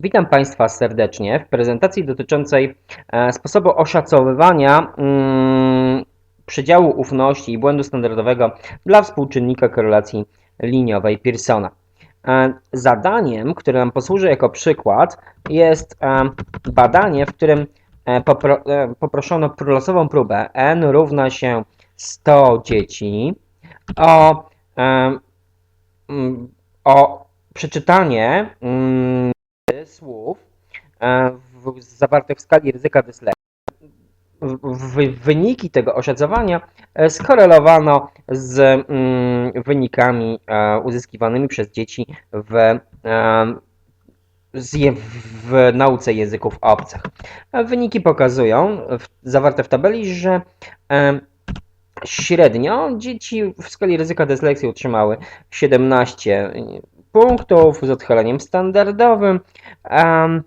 Witam Państwa serdecznie w prezentacji dotyczącej e, sposobu oszacowywania mm, przedziału ufności i błędu standardowego dla współczynnika korelacji liniowej Pearsona. E, Zadaniem, które nam posłuży jako przykład, jest e, badanie, w którym popro, poproszono losową próbę n równa się 100 dzieci o, o przeczytanie mm, słów e, w, zawartych w skali ryzyka dyslekcji. Wyniki tego oszacowania e, skorelowano z mm, wynikami e, uzyskiwanymi przez dzieci w, w nauce języków obcych. Wyniki pokazują, zawarte w tabeli, że średnio dzieci w skali ryzyka dyslekcji otrzymały 17 punktów z odchyleniem standardowym em,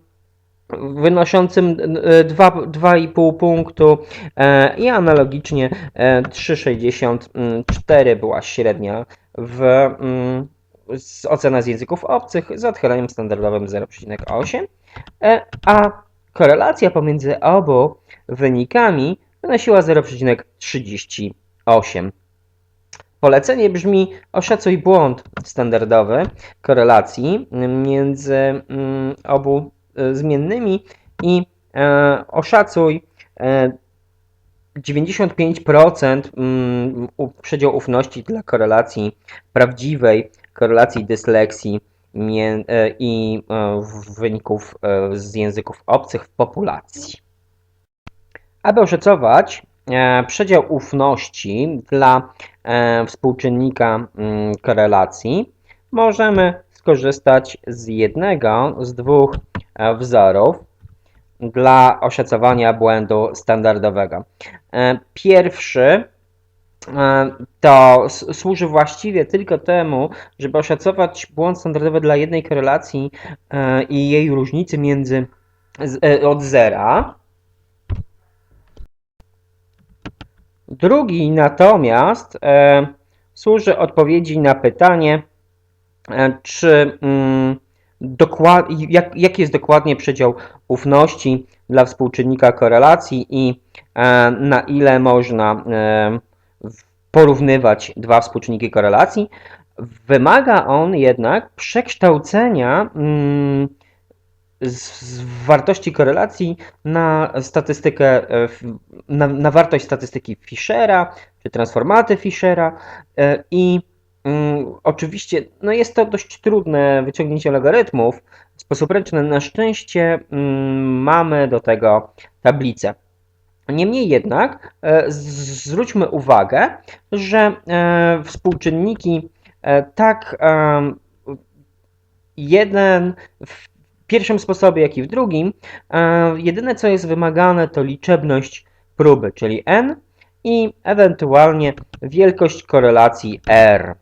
wynoszącym e, dwa- 2,5 punktu e, i analogicznie e, 3,64 była średnia w mm, z ocena z języków obcych z odchyleniem standardowym 0,8, e, a korelacja pomiędzy obu wynikami wynosiła 0,38. Polecenie brzmi: oszacuj błąd standardowy korelacji między mm, obu e, zmiennymi i e, oszacuj e, 95% mm, u- przedział ufności dla korelacji prawdziwej, korelacji dysleksji e, i e, wyników e, z języków obcych w populacji. Aby oszacować e, przedział ufności dla e, współczynnika mm, korelacji, możemy skorzystać z jednego z dwóch e, wzorów dla oszacowania błędu standardowego. E, Pierwszy e, to służy właściwie tylko temu, żeby oszacować błąd standardowy dla jednej korelacji e, i jej różnicy między e, od zera. Drugi natomiast e, służy odpowiedzi na pytanie, e, czy mm, dokład, jak, jaki jest dokładnie przedział ufności dla współczynnika korelacji i e, na ile można e, porównywać dwa współczynniki korelacji. Wymaga on jednak przekształcenia mm, z, wartości korelacji na statystykę, e, na, na wartość statystyki Fischera, czy transformaty Fischera e, i mm, oczywiście no jest to dość trudne wyciągnięcie logarytmów w sposób ręczny. Na szczęście mm, mamy do tego tablicę. Niemniej jednak e, zwróćmy uwagę, że e, współczynniki e, tak jeden w pierwszym sposobie, jak i w drugim, e, jedyne co jest wymagane to liczebność próby, czyli n i ewentualnie wielkość korelacji r.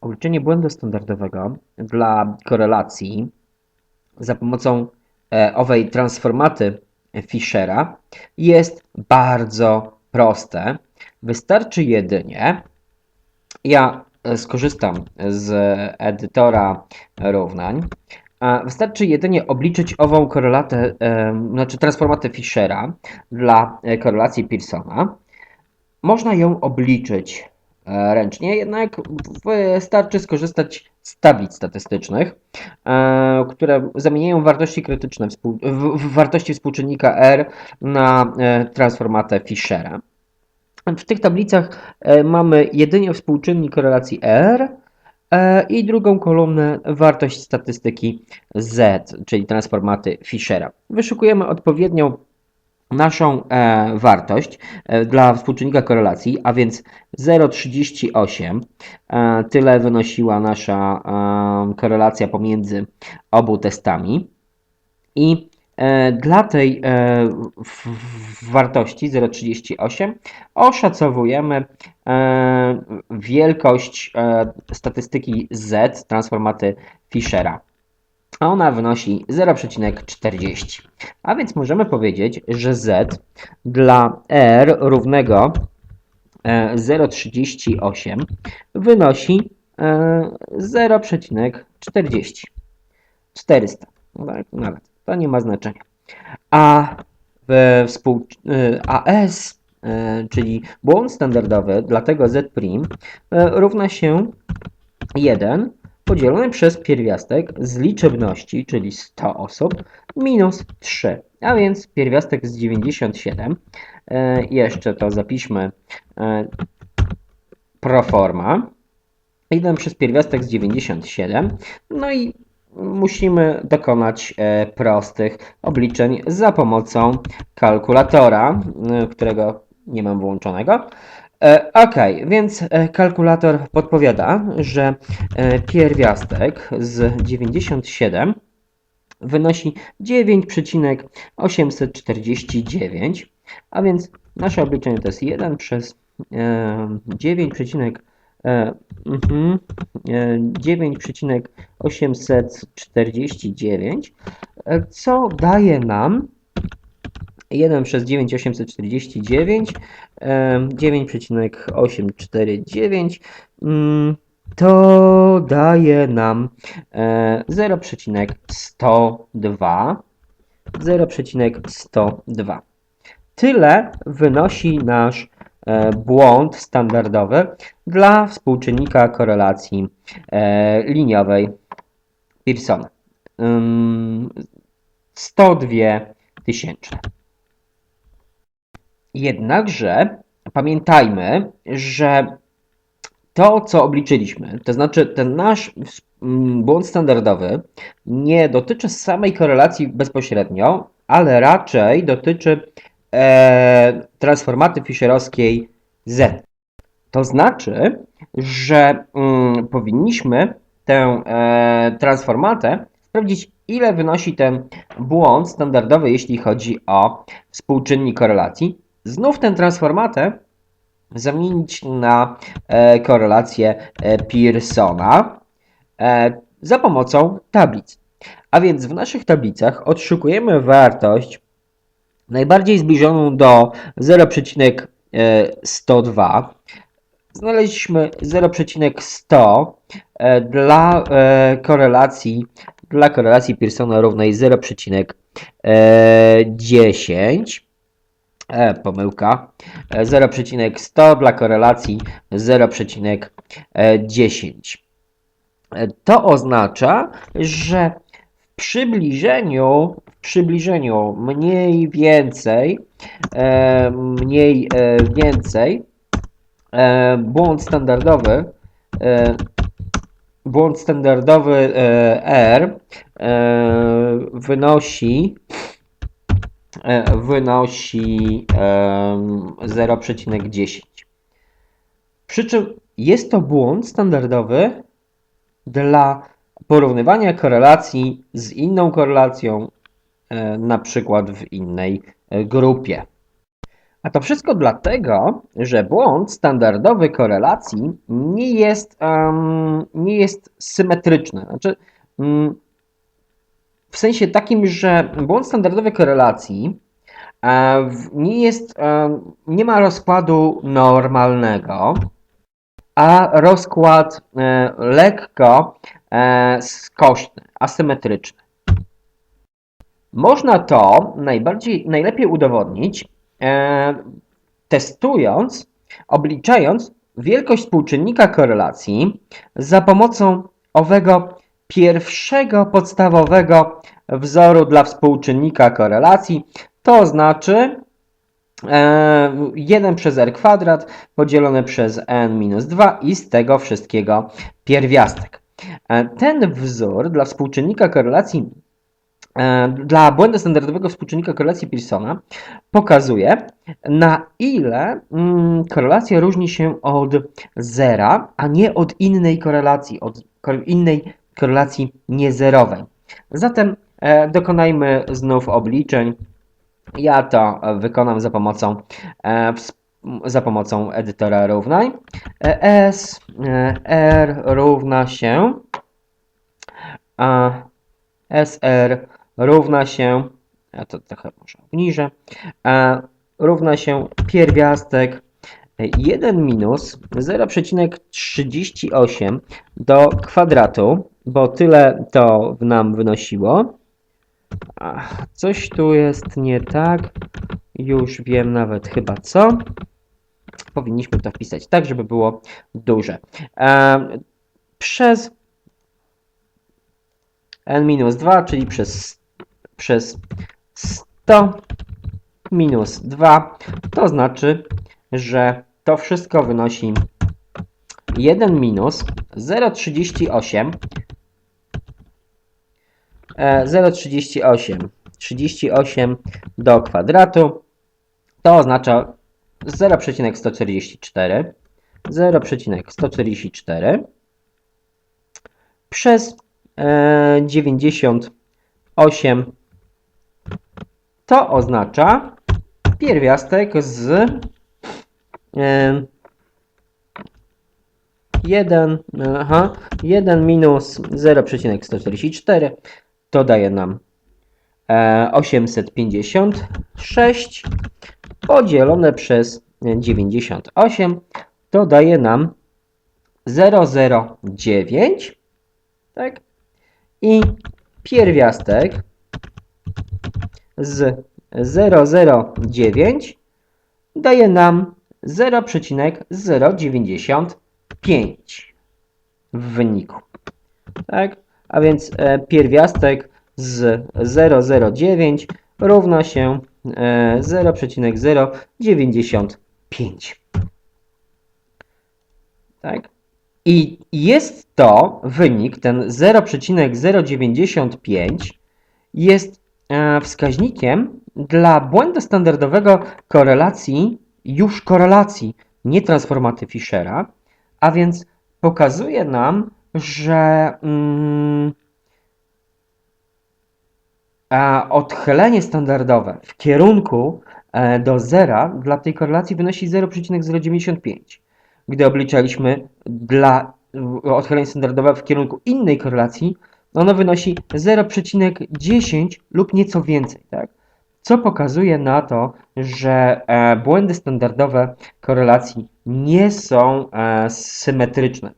Obliczenie błędu standardowego dla korelacji za pomocą e, owej transformaty Fischera jest bardzo proste. Wystarczy jedynie, ja e, skorzystam z edytora równań, wystarczy jedynie obliczyć ową korelatę, e, znaczy transformatę Fischera dla korelacji Pearsona. Można ją obliczyć ręcznie, jednak wystarczy skorzystać z tablic statystycznych, e, które zamieniają wartości krytyczne w, wartości współczynnika R na e, transformatę Fischera. W tych tablicach e, mamy jedynie współczynnik korelacji R E, I drugą kolumnę wartość statystyki Z, czyli transformaty Fischera. Wyszukujemy odpowiednią naszą e, wartość e, dla współczynnika korelacji, a więc 0,38. E, tyle wynosiła nasza e, korelacja pomiędzy obu testami. I e, dla tej e, w, w wartości 0,38 oszacowujemy e, wielkość e, statystyki Z, transformaty Fischera. A ona wynosi 0,40. A więc możemy powiedzieć, że Z dla R równego e, 0,38 wynosi e, 0,40. 400. No tak, Nawet. To nie ma znaczenia. A współ... e, AS, e, czyli błąd standardowy dla tego Z' e, równa się 1 podzielone przez pierwiastek z liczebności, czyli 100 osób, minus 3. A więc pierwiastek z 97. E, jeszcze to zapiszmy e, pro forma. 1 przez pierwiastek z 97. No i musimy dokonać e, prostych obliczeń za pomocą kalkulatora, e, którego nie mam włączonego. E, Ok, więc e, kalkulator podpowiada, że e, pierwiastek z 97 wynosi 9,849, a więc nasze obliczenie to jest 1 przez e, 9, e, mhm, e, 9,849, e, co daje nam 1 przez 9,849, em, 9,849, mm, to daje nam e, 0,102. 0,102. Tyle wynosi nasz e, błąd standardowy dla współczynnika korelacji e, liniowej Pearsona. Ym, 102 tysięczne. Jednakże pamiętajmy, że to, co obliczyliśmy, to znaczy ten nasz błąd standardowy, nie dotyczy samej korelacji bezpośrednio, ale raczej dotyczy e, transformaty fischerowskiej Z. To znaczy, że mm, powinniśmy tę e, transformatę sprawdzić, ile wynosi ten błąd standardowy, jeśli chodzi o współczynnik korelacji. Znów tę transformatę zamienić na e, korelację e, Pearsona e, za pomocą tablic. A więc w naszych tablicach odszukujemy wartość najbardziej zbliżoną do 0,102. Znaleźliśmy 0,100 e, dla e, korelacji dla korelacji Pearsona równej 0,10 e, pomyłka e, 0,100 dla korelacji 0,10. E, To oznacza, że w przybliżeniu, w przybliżeniu mniej więcej, e, mniej e, więcej, e, błąd standardowy, e, błąd standardowy e, R e, wynosi e, wynosi em, 0,10. Przy czym jest to błąd standardowy dla porównywania korelacji z inną korelacją, e, na przykład w innej e, grupie. A to wszystko dlatego, że błąd standardowy korelacji nie jest, em, nie jest symetryczny. Znaczy, mm, w sensie takim, że błąd standardowy korelacji e, nie jest, e, nie ma rozkładu normalnego, a rozkład e, lekko skośny, asymetryczny. Można to najbardziej, najlepiej udowodnić testując, obliczając wielkość współczynnika korelacji za pomocą owego pierwszego podstawowego wzoru dla współczynnika korelacji, to znaczy e, 1 przez r kwadrat podzielone przez n minus 2 i z tego wszystkiego pierwiastek. E, Ten wzór dla współczynnika korelacji, e, dla błędu standardowego współczynnika korelacji Pearsona pokazuje, na ile mm, korelacja różni się od zera, a nie od innej korelacji, od innej korelacji niezerowej. Zatem e, dokonajmy znów obliczeń. Ja to wykonam za pomocą, e, za pomocą edytora równań. E, S R równa się a SR równa się, ja to trochę może obniżę, równa się pierwiastek 1 minus 0,38 do kwadratu, bo tyle to nam wynosiło. Ach, coś tu jest nie tak. Już wiem nawet chyba co. Powinniśmy to wpisać tak, żeby było duże. E, przez n minus 2, czyli przez, przez 100 minus 2, to znaczy, że to wszystko wynosi 1 minus 0,38 e, 0,38 38 do kwadratu. To oznacza 0,144 0,144 przez e, 98 to oznacza pierwiastek z e, 1, aha, 1 minus 0,144 to daje nam e, 856 podzielone przez 98 to daje nam 009 tak? I pierwiastek z 009 daje nam 0,095 w wyniku. Tak? A więc e, pierwiastek z 009 równa się e, 0,095. Tak? I jest to wynik, ten 0,095 jest e, wskaźnikiem dla błędu standardowego korelacji, już korelacji, nie transformaty Fischera, a więc pokazuje nam, że mm, odchylenie standardowe w kierunku e, do zera dla tej korelacji wynosi 0,095. Gdy obliczaliśmy dla odchylenie standardowe w kierunku innej korelacji, ono wynosi 0,10 lub nieco więcej. Tak? Co pokazuje na to, że e, błędy standardowe korelacji nie są e, symetryczne.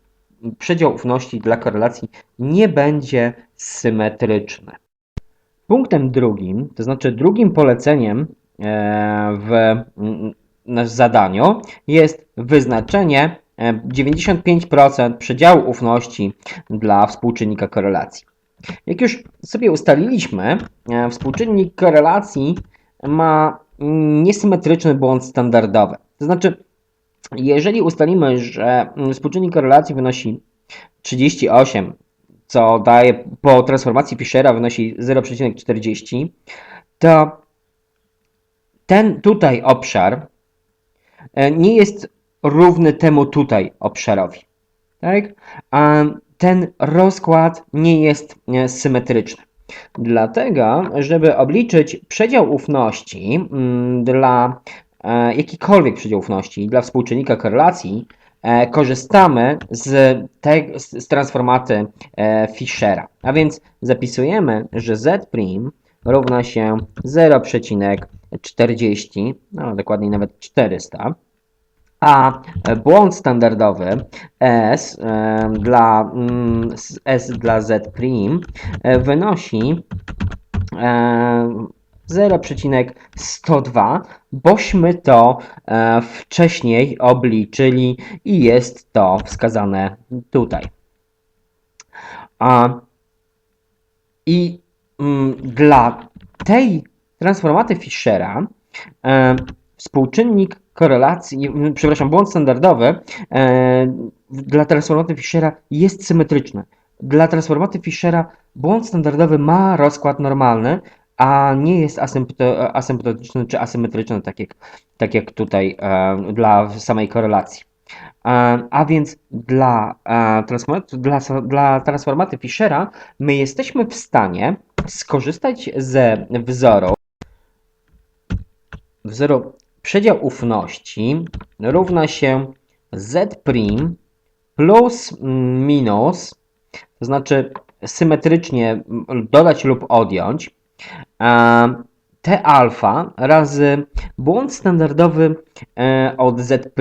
Przedział ufności dla korelacji nie będzie symetryczny. Punktem drugim, to znaczy drugim poleceniem e, w mm, na zadaniu jest wyznaczenie e, 95% przedziału ufności dla współczynnika korelacji. Jak już sobie ustaliliśmy, e, współczynnik korelacji ma niesymetryczny błąd standardowy. To znaczy, jeżeli ustalimy, że mm, współczynnik korelacji wynosi 38, co daje po transformacji Fischera wynosi 0,40, to ten tutaj obszar e, nie jest równy temu tutaj obszarowi. Tak? A ten rozkład nie jest e, symetryczny. Dlatego, żeby obliczyć przedział ufności mm, dla e, jakikolwiek przedział ufności dla współczynnika korelacji, e, korzystamy z, te, z, transformaty e, Fischera. A więc zapisujemy, że z' równa się 0,40, no dokładniej nawet 400, a błąd standardowy S dla, mm, s- dla Z' wynosi 0,102, bośmy to e, wcześniej obliczyli i jest to wskazane tutaj. A, I mm, dla tej transformaty Fischera e, współczynnik korelacji, przepraszam, błąd standardowy e, dla transformaty Fischera jest symetryczny. Dla transformaty Fischera błąd standardowy ma rozkład normalny, a nie jest asympto, asymptotyczny czy asymetryczny, tak jak, tak jak tutaj e, dla samej korelacji. E, a więc dla, e, dla, dla transformaty Fischera my jesteśmy w stanie skorzystać ze wzoru, wzoru przedział ufności równa się z' plus minus, to znaczy symetrycznie dodać lub odjąć, T alfa razy błąd standardowy e, od Z'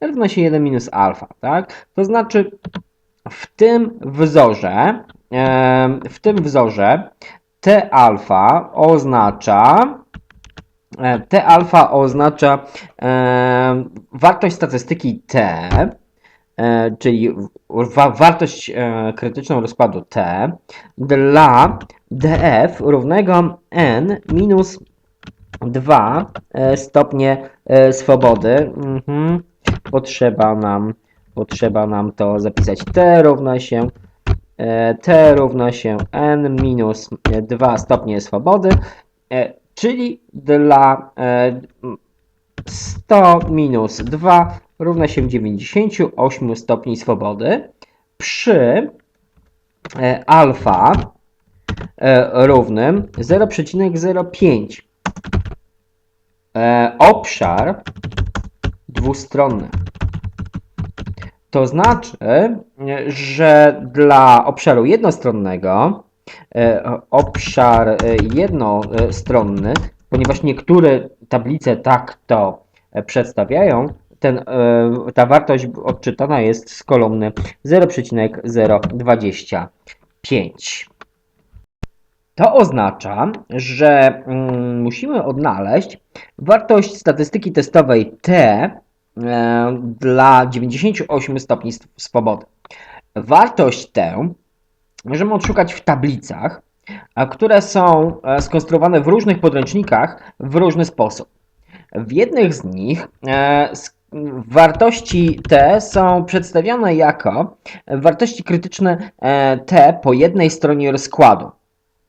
równa się 1 minus alfa, tak? To znaczy w tym wzorze, e, w tym wzorze T alfa oznacza e, T alfa oznacza wartość statystyki T, czyli wa wartość e, krytyczną rozkładu T dla df równego n minus 2 e, stopnie e, swobody. Mhm. Potrzeba nam, potrzeba nam to zapisać. T równa się e, T równa się n minus 2 stopnie swobody, czyli dla 100 minus 2 równa się 98 stopni swobody przy alfa równym 0,05 e, obszar dwustronny. To znaczy, że dla obszaru jednostronnego e, obszar e, jednostronny, ponieważ niektóre tablice tak to przedstawiają, ten, ta wartość odczytana jest z kolumny 0,025. To oznacza, że mm, musimy odnaleźć wartość statystyki testowej T e, dla 98 stopni swobody. Wartość tę możemy odszukać w tablicach, które są e, skonstruowane w różnych podręcznikach w różny sposób. W jednych z nich e, wartości T są przedstawiane jako wartości krytyczne T po jednej stronie rozkładu.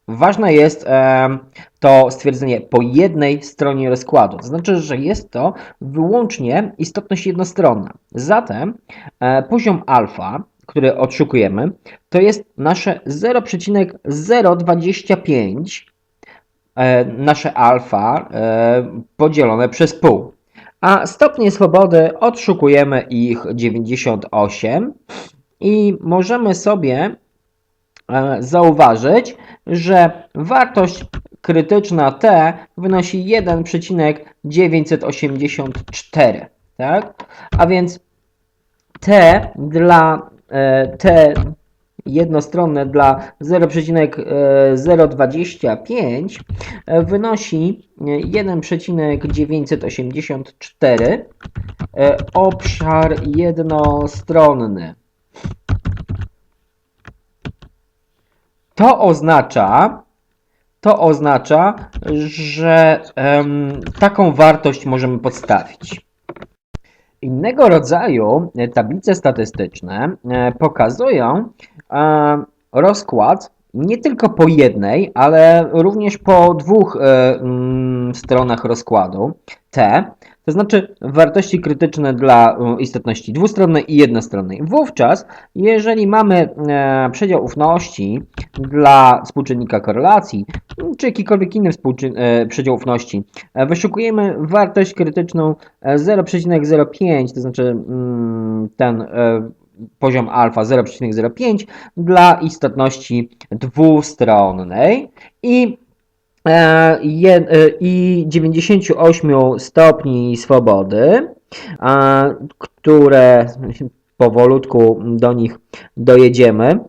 Ważne jest e, to stwierdzenie po jednej stronie rozkładu. To znaczy, że jest to wyłącznie istotność jednostronna. Zatem e, poziom alfa, który odszukujemy, to jest nasze 0,025 e, nasze alfa podzielone przez pół. A stopnie swobody odszukujemy ich 98 i możemy sobie zauważyć, że wartość krytyczna T wynosi 1,984, tak? A więc T dla e, T jednostronne dla 0,025 e, wynosi 1,984 e, obszar jednostronny. To oznacza, to oznacza, że um, taką wartość możemy podstawić. Innego rodzaju tablice statystyczne e, pokazują e, rozkład nie tylko po jednej, ale również po dwóch e, mm, stronach rozkładu T, to znaczy wartości krytyczne dla e, istotności dwustronnej i jednostronnej. Wówczas, jeżeli mamy e, przedział ufności dla współczynnika korelacji, czy jakikolwiek inny przedział ufności, wyszukujemy wartość krytyczną 0,05, to znaczy mm, ten poziom alfa 0,05 dla istotności dwustronnej i e, e, i 98 stopni swobody, które powolutku do nich dojedziemy.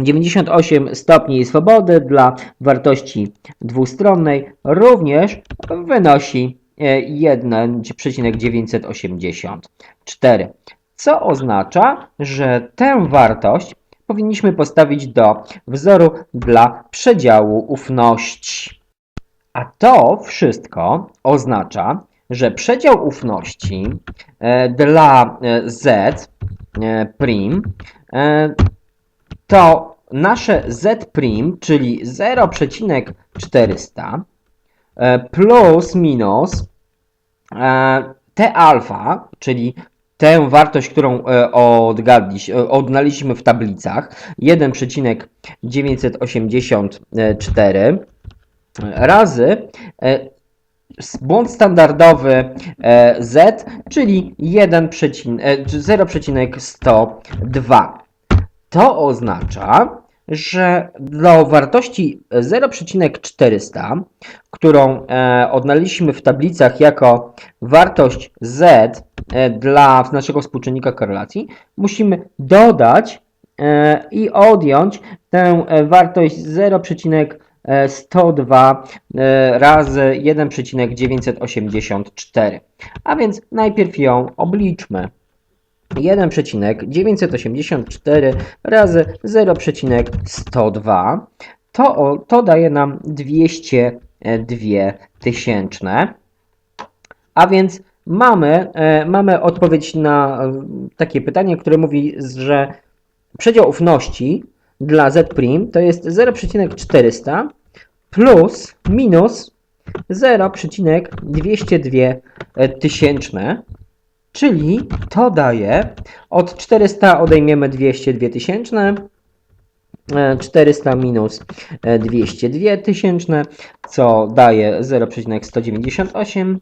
98 stopni swobody dla wartości dwustronnej również wynosi 1,984 co oznacza, że tę wartość powinniśmy postawić do wzoru dla przedziału ufności. A to wszystko oznacza, że przedział ufności e, dla e, z e, prim to nasze z prim, czyli 0,400 e, plus minus t alfa, czyli tę wartość, którą odgadliś, e, odnaleźliśmy w tablicach 1,984 razy e, błąd standardowy e, Z, czyli 1, 0,102. E, to oznacza, że do wartości 0,400, którą odnaleźliśmy w tablicach jako wartość Z dla naszego współczynnika korelacji, musimy dodać i odjąć tę wartość 0,400 102 e, razy 1,984. A więc najpierw ją obliczmy. 1,984 razy 0,102 to, to daje nam 202 tysięczne. A więc mamy, e, mamy odpowiedź na e, takie pytanie, które mówi, że przedział ufności dla Z' to jest 0,400 plus minus 0,202 tysięczne. Czyli to daje od 400 odejmiemy 202 tysięczne, e, 400 minus e, 202 tysięczne, co daje 0,198,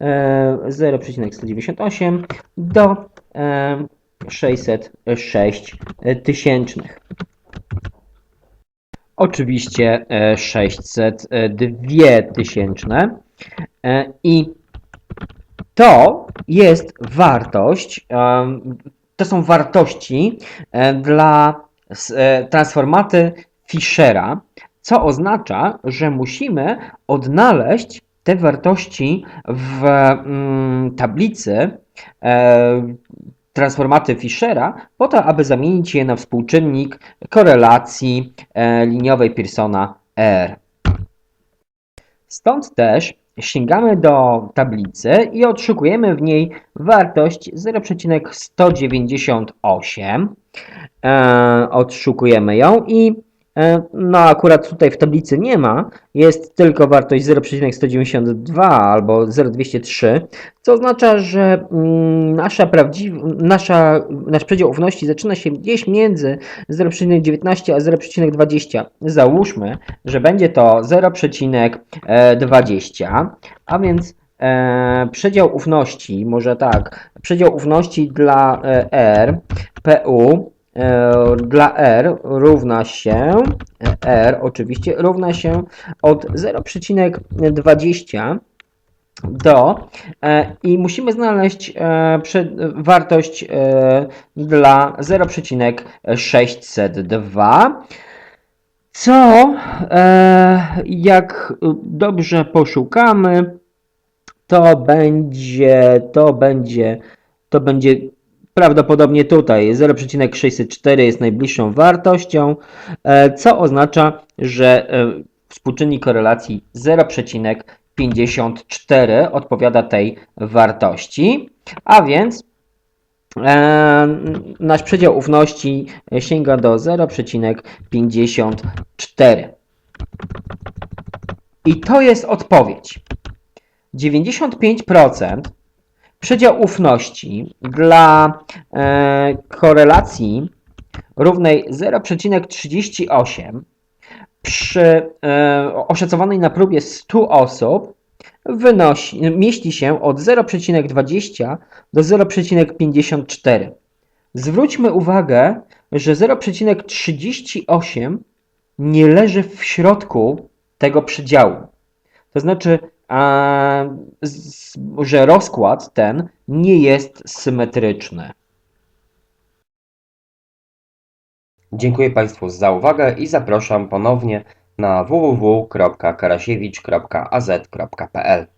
e, 0,198 do e, 606 tysięcznych. Oczywiście e, 602 tysięczne. E, i to jest wartość, to są wartości e, dla e, transformaty Fischera, co oznacza, że musimy odnaleźć te wartości w mm, tablicy e, transformaty Fischera po to, aby zamienić je na współczynnik korelacji e, liniowej Pearsona R. Stąd też sięgamy do tablicy i odszukujemy w niej wartość 0,198. E, odszukujemy ją i no akurat tutaj w tablicy nie ma, jest tylko wartość 0,192 albo 0,203, co oznacza, że mm, nasza prawdziwa, nasza, nasz przedział ufności zaczyna się gdzieś między 0,19 a 0,20. Załóżmy, że będzie to 0,20, a więc e, przedział ufności, może tak, przedział ufności dla e, R, PU e, dla R równa się, e, R oczywiście równa się od 0,20 do e, i musimy znaleźć e, wartość e, dla 0,602 co e, jak dobrze poszukamy to będzie to będzie to będzie prawdopodobnie tutaj 0,604 jest najbliższą wartością e, co oznacza że e, współczynnik korelacji 0,54 odpowiada tej wartości a więc e, nasz przedział ufności sięga do 0,54. I to jest odpowiedź. 95% przedział ufności dla e, korelacji równej 0,38 przy e, oszacowanej na próbie 100 osób wynosi, mieści się od 0,20 do 0,54. Zwróćmy uwagę, że 0,38 nie leży w środku tego przedziału. To znaczy, że rozkład ten nie jest symetryczny. Dziękuję Państwu za uwagę i zapraszam ponownie na www.karasiewicz.az.pl.